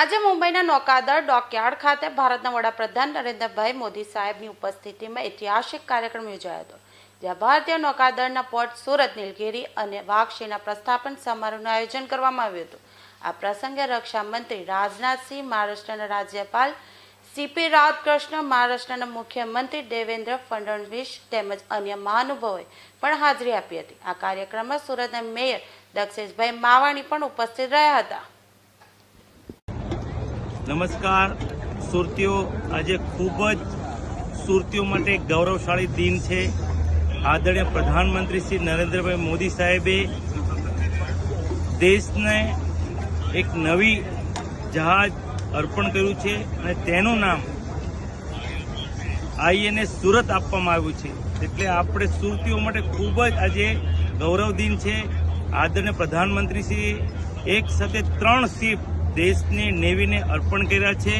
આજે મુંબઈના નૌકાદળ ડોકયાર્ડ ખાતે ભારતના વડાપ્રધાન નરેન્દ્રભાઈ મોદી સાહેબની ઉપસ્થિતિમાં ઐતિહાસિક કાર્યક્રમ યોજાયો હતો, જ્યાં ભારતીય નૌકાદળના પોર્ટ સુરત, નીલગિરી અને વાઘશીના પ્રસ્થાપન સમારોહનું આયોજન કરવામાં આવ્યું હતું. આ પ્રસંગે રક્ષા મંત્રી રાજનાથસિંહ મહારાષ્ટ્રના રાજ્યપાલ સીપી રાધકૃષ્ણ મહારાષ્ટ્રના મુખ્યમંત્રી દેવેન્દ્ર ફડણવીસ તેમજ અન્ય મહાનુભાવોએ પણ હાજરી આપી હતી. આ કાર્યક્રમમાં સુરતના મેયર દક્ષેશભાઈ માવાણી પણ ઉપસ્થિત રહ્યા હતા. નમસ્કાર. સુરતીઓ, આજે ખૂબ જ સુરતીઓ માટે એક ગૌરવશાળી દિન છે. આદરણીય પ્રધાનમંત્રી શ્રી નરેન્દ્રભાઈ મોદી સાહેબે દેશને એક નવી જહાજ અર્પણ કર્યું છે અને તેનું નામ આઈએનએસ સુરત આપવામાં આવ્યું છે. એટલે આપણે સુરતીઓ માટે ખૂબ જ આજે ગૌરવ દિન છે. આદરણીય પ્રધાનમંત્રી શ્રી એક સાથે ત્રણ શિપ દેશની નેવીને અર્પણ કર્યા છે.